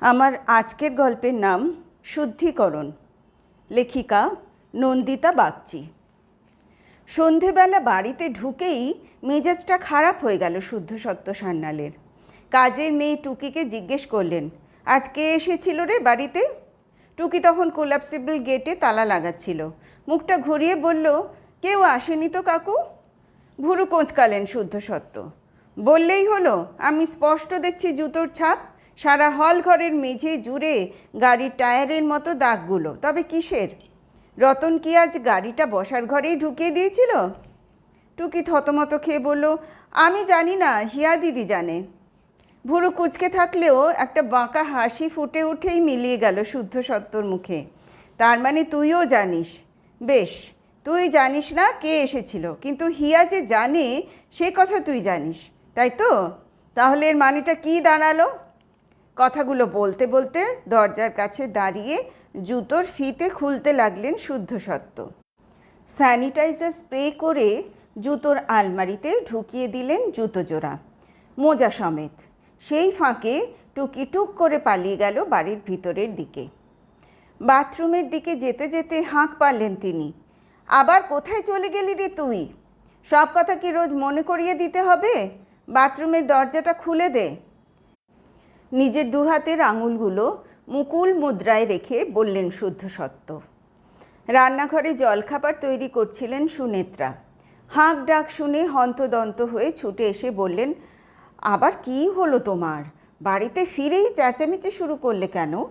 আমার আজকের গল্পের নাম শুদ্ধিকরণ। লেখিকা নন্দিতা বাগচি। সন্ধেবেলা বাড়িতে ঢুকেই মেজাজটা খারাপ হয়ে গেল শুদ্ধ সত্য সান্যালের। কাজের মেয়ে টুকিকে জিজ্ঞেস করলেন, আজকে এসেছিল রে বাড়িতে? টুকি তখন কোলাপসিবল গেটে তালা লাগাচ্ছিল। মুখটা ঘুরিয়ে বলল, কেউ আসেনি তো কাকু? ভুরু কোঁচকালেন শুদ্ধ সত্য। বললেই হলো, আমি স্পষ্ট দেখছি জুতোর ছাপ। সারা হল ঘরের মেঝে জুড়ে গাড়ির টায়ারের মতো দাগগুলো। তবে কিসের? রতন কি আজ গাড়িটা বসার ঘরেই ঢুকিয়ে দিয়েছিল? টুকি থতমত খেয়ে বলল, আমি জানি না, হিয়া দিদি জানে। ভুরু কুচকে থাকলেও একটা বাঁকা হাসি ফুটে উঠেই মিলিয়ে গেল শুদ্ধ সত্যর মুখে। তার মানে তুইও জানিস? বেশ, তুই জানিস না কে এসেছিল, কিন্তু হিয়া যে জানে, সে কথা তুই জানিস, তাই তো? তাহলে এর মানেটা কি দাঁড়াল? কথাগুলো বলতে বলতে দরজার কাছে দাঁড়িয়ে জুতোর ফিতে খুলতে লাগলেন শুদ্ধ সত্য। স্যানিটাইজার স্প্রে করে জুতোর আলমারিতে ঢুকিয়ে দিলেন জুতো জোড়া। মোজা সমেত। সেই ফাঁকে টুকি টুক করে পালিয়ে গেল বাড়ির ভিতরের দিকে। বাথরুমের দিকে যেতে যেতে হাঁক পারলেন তিনি। আবার কোথায় চলে গেলি রে তুই? সব কথা কি রোজ মনে করিয়ে দিতে হবে? বাথরুমের দরজাটা খুলে দে। নিজের দুহাতের আঙুলগুলো মুকুল মুদ্রায় রেখে বললেন শুদ্ধ সত্য। রান্নাঘরে জলখাবার তৈরি করছিলেন সুনেত্রা। হাঁক ডাক শুনে হন্তদন্ত হয়ে ছুটে এসে বললেন, আবার কি হলো তোমার? বাড়িতে ফিরেই চেঁচামেচি শুরু করলে কেন?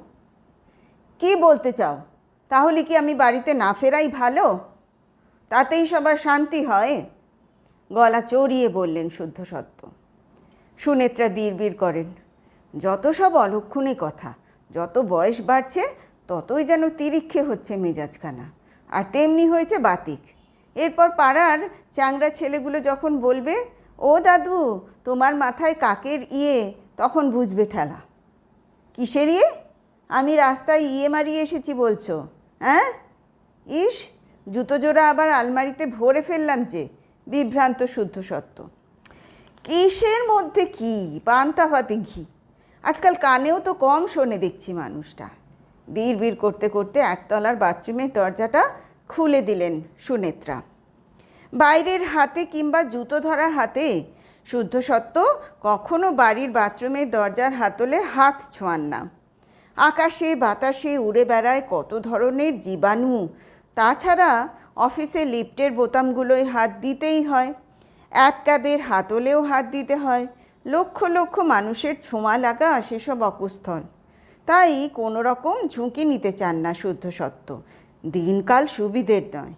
কি বলতে চাও? তাহলে কি আমি বাড়িতে না ফেরাই ভালো? তাতেই সবার শান্তি হয়? গলা চড়িয়ে বললেন শুদ্ধ সত্য। সুনেত্রা বিড়বিড় করেন। যত সব অলক্ষণে কথা, যত বয়স বাড়ছে, ততই যেন তিরিক্ষে হচ্ছে মেজাজখানা। আর তেমনি হয়েছে বাতিক। এরপর পাড়ার চ্যাংড়া ছেলেগুলো যখন বলবে, ও দাদু, তোমার মাথায় কাকের ইয়ে? তখন বুঝবে ঠেলা। কিসের ইয়ে? আমি রাস্তায় ইয়ে মারিয়ে এসেছি বলছো হ্যাঁ? ইস, জুতো জোড়া আবার আলমারিতে ভরে ফেললাম যে, বিভ্রান্ত শুদ্ধ সত্য। কিসের মধ্যে কি? পান্তা ঘি। আজকাল কানেও তো কম শোনে দেখছি মানুষটা। বীর বীর করতে করতে একতলার বাথরুমের দরজাটা খুলে দিলেন সুনেত্রা। বাইরের হাতে কিংবা জুতো ধরা হাতে, শুদ্ধ সত্য, কখনো বাড়ির বাথরুমের দরজার হাতলে হাত ছোঁয়ান না। আকাশে বাতাসে উড়ে বেড়ায় কত ধরনের জীবাণু, তাছাড়া অফিসে লিফটের বোতামগুলোয় হাত দিতেই হয়। অ্যাপ ক্যাবের হাতলেও হাত দিতে হয়। লক্ষ লক্ষ মানুষের ছোঁয়া লাগা সেসব অকুস্থল। তাই কোনো রকম ঝুঁকি নিতে চান না শুদ্ধ সত্য। দিনকাল সুবিধের নয়।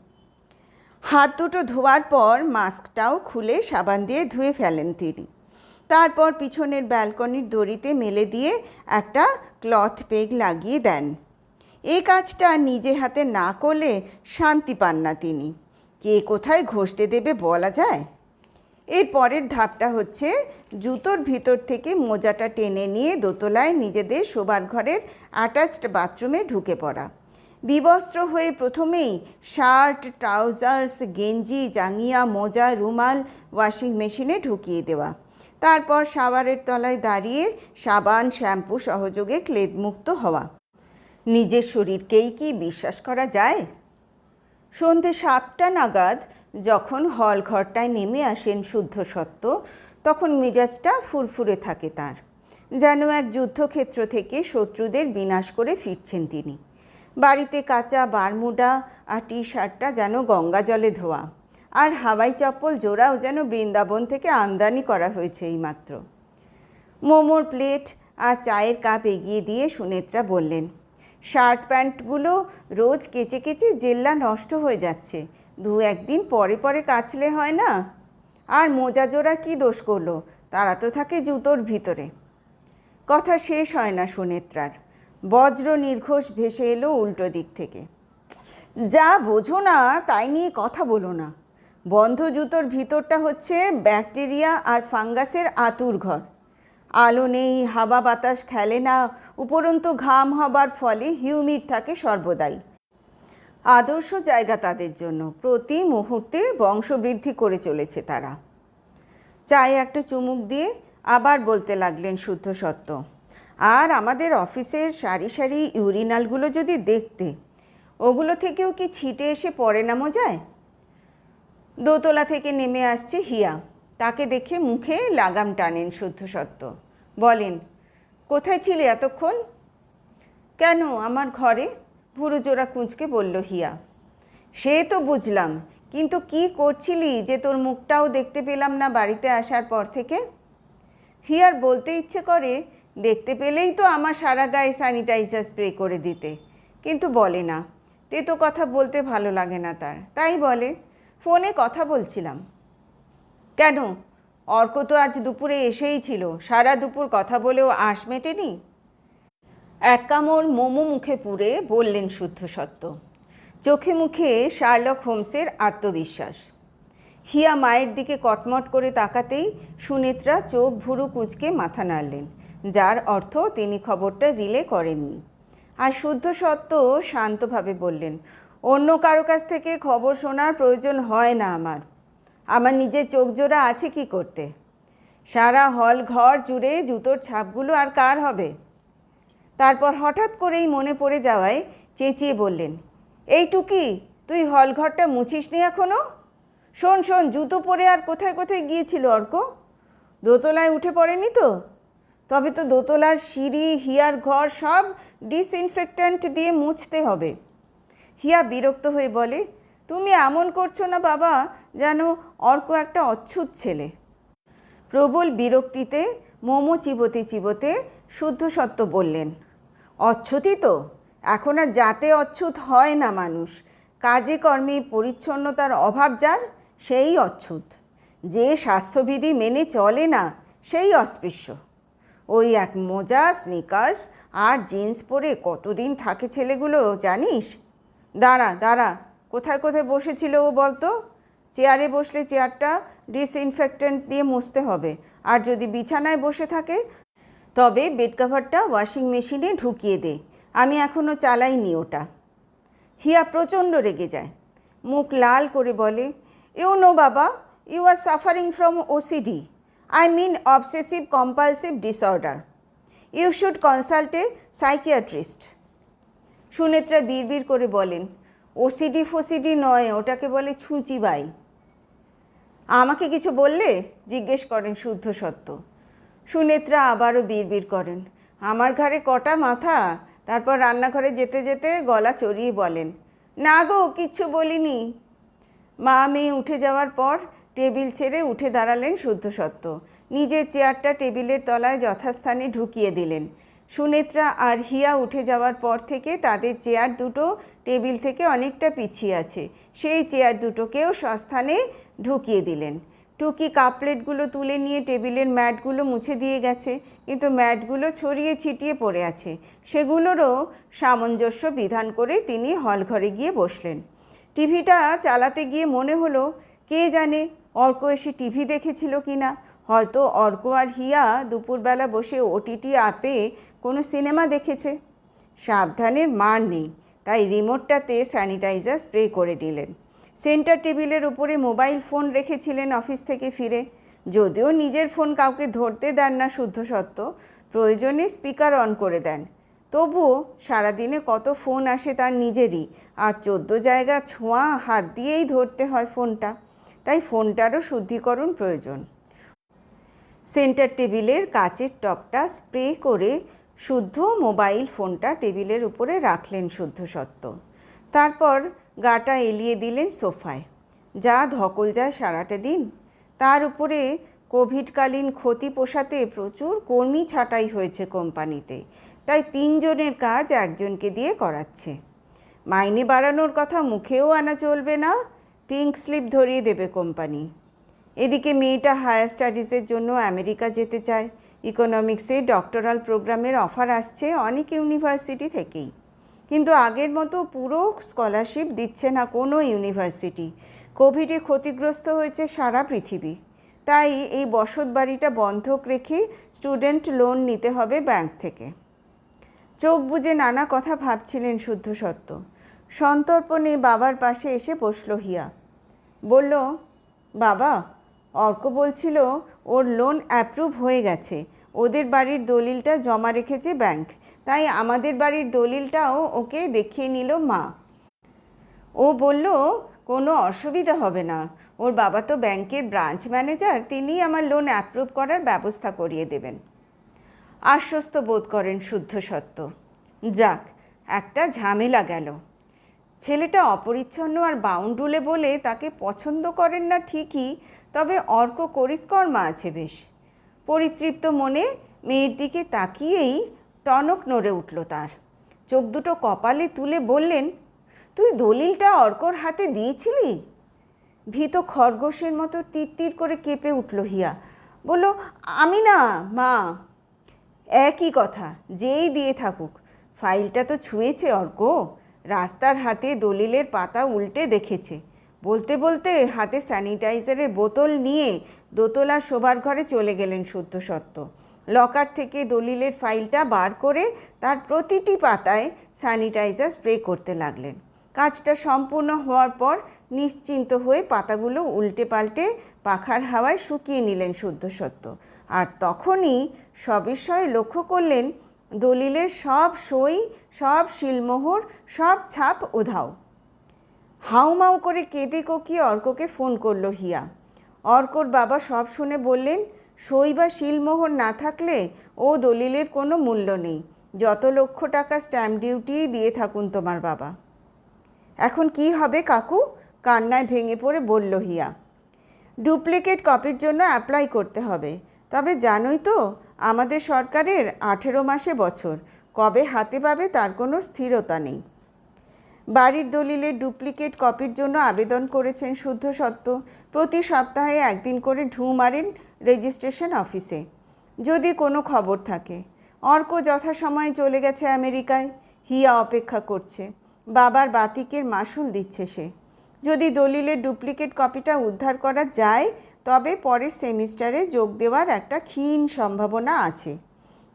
হাত দুটো ধোয়ার পর মাস্কটাও খুলে সাবান দিয়ে ধুয়ে ফেলেন তিনি। তারপর পিছনের ব্যালকনির দড়িতে মেলে দিয়ে একটা ক্লথ পেগ লাগিয়ে দেন। এই কাজটা নিজে হাতে না করলে শান্তি পান না তিনি। কে কোথায় ঘষতে দেবে বলা যায়? এর পরের ধাপটা হচ্ছে জুতোর ভিতর থেকে মোজাটা টেনে নিয়ে দোতলায় নিজেদের শোবার ঘরের অ্যাটাচড বাথরুমে ঢুকে পড়া। বিবস্ত্র হয়ে প্রথমেই শার্ট ট্রাউজার্স গেঞ্জি, জাঙ্গিয়া, মোজা, রুমাল ওয়াশিং মেশিনে ঢুকিয়ে দেওয়া। তারপর সাবারের তলায় দাঁড়িয়ে সাবান, শ্যাম্পু সহযোগে ক্লেদমুক্ত হওয়া। নিজের শরীরকেই কি বিশ্বাস করা যায়? সন্ধে সাতটা নাগাদ যখন হল ঘরটায় নেমে আসেন শুদ্ধ সত্য, তখন মেজাজটা ফুরফুরে থাকে তার। যেন এক যুদ্ধক্ষেত্র থেকে শত্রুদের বিনাশ করে ফিরছেন তিনি। বাড়িতে কাঁচা বারমুডা আর টি শার্টটা যেন গঙ্গা জলে ধোয়া, আর হাওয়াই চপ্পল জোড়াও যেন বৃন্দাবন থেকে আমদানি করা হয়েছে এইমাত্র। মোমোর প্লেট আর চায়ের কাপ এগিয়ে দিয়ে সুনেত্রা বললেন, শার্ট প্যান্টগুলো রোজ কেচে কেচে জেল্লা নষ্ট হয়ে যাচ্ছে দু একদিন পরে পরে কাচলে হয় না? আর মোজা জোড়া কী দোষ করল? তারা তো থাকে জুতোর ভিতরে। কথা শেষ হয় না সুনেত্রার। বজ্র নির্ঘোষ ভেসে এলো উল্টো দিক থেকে। যা বোঝো না, তাই নিয়ে কথা বলো না। বন্ধ জুতোর ভিতরটা হচ্ছে ব্যাকটেরিয়া আর ফাঙ্গাসের আতুর ঘর। আলো নেই, হাওয়া বাতাস খেলে না, উপরন্তু ঘাম হবার ফলে হিউমিড থাকে সর্বদাই। আদর্শ জায়গা তাদের জন্য। প্রতি মুহূর্তে বংশবৃদ্ধি করে চলেছে তারা। চায়ে একটা চুমুক দিয়ে আবার বলতে লাগলেন শুদ্ধ সত্য। আর আমাদের অফিসের সারি সারি ইউরিনালগুলো যদি দেখতে, ওগুলো থেকেও কি ছিটে এসে পড়ে নামো যায় দোতলা থেকে নেমে আসছে হিয়া। তাকে দেখে মুখে লাগাম টানেন শুদ্ধ সত্য। বলেন, কোথায় ছিলে এতক্ষণ? কেন আমার ঘরে? ভুরু জোড়া কুঁচকে বলল, হিয়া, সে তো বুঝলাম, কিন্তু কি করছিলি যে তোর মুখটাও দেখতে পেলাম না বাড়িতে আসার পর থেকে? হিয়ার বলতে ইচ্ছে করে, দেখতে পেলেই তো আমার সারা গায়ে স্যানিটাইজার স্প্রে করে দিতে। কিন্তু বলে না, তেতো কথা বলতে ভালো লাগে না তার। তাই বলে, ফোনে কথা বলছিলাম। কেন? অর্ক তো আজ দুপুরে এসেই ছিল, সারা দুপুর কথা বলেও আশ মেটেনি? এক কামড় মোমো মুখে পুরে বললেন শুদ্ধ সত্য। চোখে মুখে শার্লক হোমসের আত্মবিশ্বাস। হিয়া মায়ের দিকে কটমট করে তাকাতেই সুনেত্রা চোখ ভুরু কুঁচকে মাথা নাড়লেন, যার অর্থ তিনি খবরটা রিলে করেননি। আর শুদ্ধ সত্য শান্তভাবে বললেন, অন্য কারও কাছ থেকে খবর শোনার প্রয়োজন হয় না আমার। আমার নিজের চোখ জোড়া আছে কি করতে? সারা হল ঘর জুড়ে জুতোর ছাপগুলো আর কার হবে? তারপর হঠাৎ করেই মনে পড়ে যাওয়ায় চেঁচিয়ে বললেন, এই টুকি, তুই হলঘরটা মুছিস নি এখনও শোন শোন, জুতো পরে আর কোথায় কোথায় গিয়েছিল অর্ক? দোতলায় উঠে পড়েনি তো? তবে তো দোতলার সিঁড়ি, হিয়ার ঘর সব ডিসইনফেক্ট্যান্ট দিয়ে মুছতে হবে। হিয়া বিরক্ত হয়ে বলে, তুমি এমন করছ না বাবা, যেন অর্ক একটা অচ্ছুত ছেলে। প্রবল বিরক্তিতে মোমো চিবোতে চিবোতে শুদ্ধ সত্য বললেন অচ্ছুতই তো। এখন আর যাতে অচ্ছুত হয় না মানুষ। কাজে কর্মে পরিচ্ছন্নতার অভাব যার, সেই অচ্ছুত। যে স্বাস্থ্যবিধি মেনে চলে না, সেই অস্পৃশ্য। ওই এক মোজা স্নিকার্স আর জিন্স পরে কতদিন থাকে ছেলেগুলো জানিস? দাঁড়া দাঁড়া। কোথায় কোথায় বসেছিল ও বলতো? চেয়ারে বসলে চেয়ারটা ডিসইনফেক্টেন্ট দিয়ে মুছতে হবে। আর যদি বিছানায় বসে থাকে তবে বেড কাভারটা ওয়াশিং মেশিনে ঢুকিয়ে দে। আমি এখনও চালাইনি ওটা। হিয়া প্রচণ্ড রেগে যায়। মুখ লাল করে বলে ইউ নো বাবা you are suffering from OCD I mean obsessive compulsive disorder you should consult a psychiatrist Sunetra বিড়বিড় করে বলেন ওসিডি ফোসিডি নয়, ওটাকে বলে ছুঁচি বাই। আমাকে কিছু বললে? জিজ্ঞেস করেন শুদ্ধ সত্য। সুনেত্রা আবারও বিড়বিড় করেন। আমার ঘরে কটা মাথা? তারপর রান্নাঘরে যেতে যেতে গলা চড়িয়ে বলেন, না গো, কিচ্ছু বলিনি। মা মেয়ে উঠে যাওয়ার পর টেবিল ছেড়ে উঠে দাঁড়ালেন শুদ্ধ সত্য নিজের চেয়ারটা টেবিলের তলায় যথাস্থানে ঢুকিয়ে দিলেন। সুনেত্রা আর হিয়া উঠে যাওয়ার পর থেকে তাদের চেয়ার দুটো টেবিল থেকে অনেকটা পিছিয়ে আছে। সেই চেয়ার দুটোকেও সস্থানে ঢুকিয়ে দিলেন। টুকি কাপলেটগুলো তুলে নিয়ে টেবিলের ম্যাটগুলো মুছে দিয়ে গেছে, কিন্তু ম্যাটগুলো ছড়িয়ে ছিটিয়ে পড়ে আছে। সেগুলোরও সামঞ্জস্য বিধান করে তিনি হলঘরে গিয়ে বসলেন। টিভিটা চালাতে গিয়ে মনে হলো, কে জানে অর্ক এসে টিভি দেখেছিল কি না। হয়তো অর্ক আর হিয়া দুপুরবেলা বসে ওটিটি আপে কোনো সিনেমা দেখেছে। সাবধানের মার নেই, তাই রিমোটটাতে স্যানিটাইজার স্প্রে করে দিলেন। সেন্টার টেবিলের উপরে মোবাইল ফোন রেখেছিলেন অফিস থেকে ফিরে। যদিও নিজের ফোন কাউকে ধরতে দেন না শুদ্ধ সত্য, প্রয়োজনে স্পিকার অন করে দেন। তবুও সারাদিনে কত ফোন আসে তার নিজেরই, আর চোদ্দ জায়গা ছোঁয়া হাত দিয়েই ধরতে হয় ফোনটা। তাই ফোনটারও শুদ্ধিকরণ প্রয়োজন। সেন্টার টেবিলের কাচের টপটা স্প্রে করে শুদ্ধ মোবাইল ফোনটা টেবিলের উপরে রাখলেন শুদ্ধ সত্য। তারপর গাটা এলিয়ে দিলেন সোফায়। যা ধকল যায় সারাটা দিন। তার উপরে কোভিডকালীন ক্ষতি পোষাতে প্রচুর কর্মী ছাঁটাই হয়েছে কোম্পানিতে। তাই তিনজনের কাজ একজনকে দিয়ে করাচ্ছে। মাইনে বাড়ানোর কথা মুখেও আনা চলবে না। পিঙ্ক স্লিপ ধরিয়ে দেবে কোম্পানি। এদিকে মেয়েটা হায়ার স্টাডিজের জন্য আমেরিকা যেতে চায়। ইকোনমিক্সে ডক্টরাল প্রোগ্রামের অফার আসছে অনেক ইউনিভার্সিটি থেকেই। কিন্তু আগের মতো পুরো স্কলারশিপ দিচ্ছে না কোনো ইউনিভার্সিটি। কোভিডে ক্ষতিগ্রস্ত হয়েছে সারা পৃথিবী। তাই এই বসত বাড়িটা বন্ধক রেখে স্টুডেন্ট লোন নিতে হবে ব্যাংক থেকে। চোখ বুজে নানা কথা ভাবছিলেন শুদ্ধ সত্য। সন্তর্পণে বাবার পাশে এসে বসল হিয়া। বলল, বাবা, অর্ক বলছিল ওর লোন অ্যাপ্রুভ হয়ে গেছে। ওদের বাড়ির দলিলটা জমা রেখেছে ব্যাংক। তাই আমাদের বাড়ির দলিলটাও ওকে দেখিয়ে নিল মা। ও বলল, কোনো অসুবিধা হবে না। ওর বাবা তো ব্যাংকের ব্রাঞ্চ ম্যানেজার তিনি আমার লোন অ্যাপ্রুভ করার ব্যবস্থা করিয়ে দেবেন। আশ্বস্ত বোধ করেন শুদ্ধ সত্য। যাক, একটা ঝামেলা গেল। ছেলেটা অপরিচ্ছন্ন আর বাউন্ডুলে বলে তাকে পছন্দ করেন না ঠিকই, তবে অর্ক করিতকর্মা আছে বেশ। পরিতৃপ্ত মনে মেয়ের দিকে তাকিয়েই টনক নড়ে উঠল তার। চোখ দুটো কপালে তুলে বললেন, তুই দলিলটা অর্কর হাতে দিয়েছিলি? ভীত খরগোশের মতো তীর করে কেঁপে উঠল হিয়া। বলল, আমি না, মা। একই কথা, যেই দিয়ে থাকুক। ফাইলটা তো ছুঁয়েছে অর্ক। রাস্তার হাতে দলিলের পাতা উল্টে দেখেছে। বলতে বলতে হাতে স্যানিটাইজারের বোতল নিয়ে দোতলার শোবার ঘরে চলে গেলেন শুদ্ধ সত্য। লকার থেকে দলিলের ফাইলটা বার করে তার প্রতিটি পাতায় স্যানিটাইজার স্প্রে করতে লাগলেন। কাজটা সম্পূর্ণ হওয়ার পর নিশ্চিন্ত হয়ে পাতাগুলো উল্টে পাল্টে পাখার হাওয়ায় শুকিয়ে নিলেন শুদ্ধ সত্য। আর তখনই সবিষয়ে লক্ষ্য করলেন, দলিলের সব সই, সব শিলমোহর, সব ছাপ উধাও। হাউমাউ করে কেঁদে কোকিয়ে অর্ককে ফোন করল হিয়া। অর্কর বাবা সব শুনে বললেন সই বা শিলমোহর না থাকলে ও দলিলের কোনো মূল্য নেই। যত লক্ষ টাকা স্ট্যাম্প ডিউটি দিয়ে থাকুন তোমার বাবা। এখন কি হবে কাকু? কান্নায় ভেঙে পড়ে বলল হিয়া। ডুপ্লিকেট কপির জন্য অ্যাপ্লাই করতে হবে। তবে জানোই তো, আমাদের সরকারের আঠেরো মাসে বছর। কবে হাতে পাবে তার কোনো স্থিরতা নেই। বাড়ির দলিলে ডুপ্লিকেট কপির জন্য আবেদন করেছেন শুদ্ধ সত্য। প্রতি সপ্তাহে একদিন করে ঢু মারেন রেজিস্ট্রেশন অফিসে। যদি কোনো খবর থাকে, অর্ক যথাসময়ে চলে গেছে আমেরিকায়, হিয়া অপেক্ষা করছে। বাবার বাতিকের মাসুল দিচ্ছে সে। যদি দলিলের ডুপ্লিকেট কপিটা উদ্ধার করা যায়, তবে পরের সেমিস্টারে যোগ দেওয়ার একটা ক্ষীণ সম্ভাবনা আছে।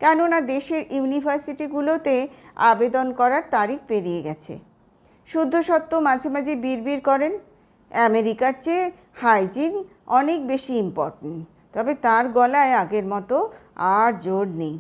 কেননা দেশের ইউনিভার্সিটিগুলোতে আবেদন করার তারিখ পেরিয়ে গেছে। শুদ্ধ সত্য মাঝে মাঝে বিড়বিড় করেন। আমেরিকার চেয়ে হাইজিন অনেক বেশি ইম্পর্টেন্ট তবে তার গলায় আগের মতো আর জোর নেই।